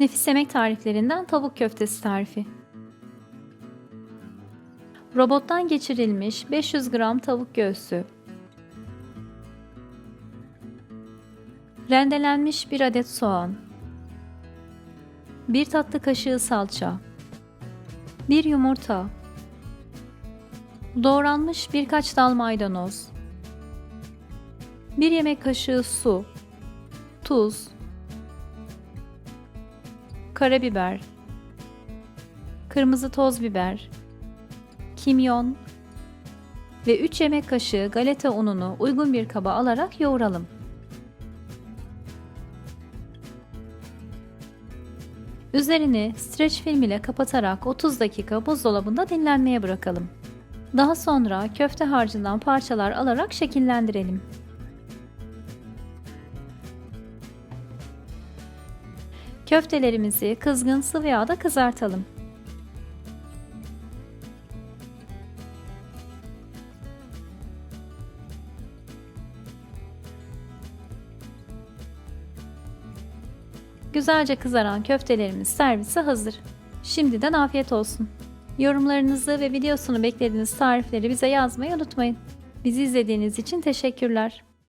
Nefis yemek tariflerinden tavuk köftesi tarifi. Robottan geçirilmiş 500 gram tavuk göğsü. Rendelenmiş 1 adet soğan. 1 tatlı kaşığı salça. 1 yumurta. Doğranmış birkaç dal maydanoz. 1 yemek kaşığı su. Tuz. Karabiber. Kırmızı toz biber. Kimyon ve 3 yemek kaşığı galeta ununu uygun bir kaba alarak yoğuralım. Üzerini streç film ile kapatarak 30 dakika buzdolabında dinlenmeye bırakalım. Daha sonra köfte harcından parçalar alarak şekillendirelim. Köftelerimizi kızgın sıvı yağda kızartalım. Güzelce kızaran köftelerimiz servise hazır. Şimdiden afiyet olsun. Yorumlarınızı ve videosunu beklediğiniz tarifleri bize yazmayı unutmayın. Bizi izlediğiniz için teşekkürler.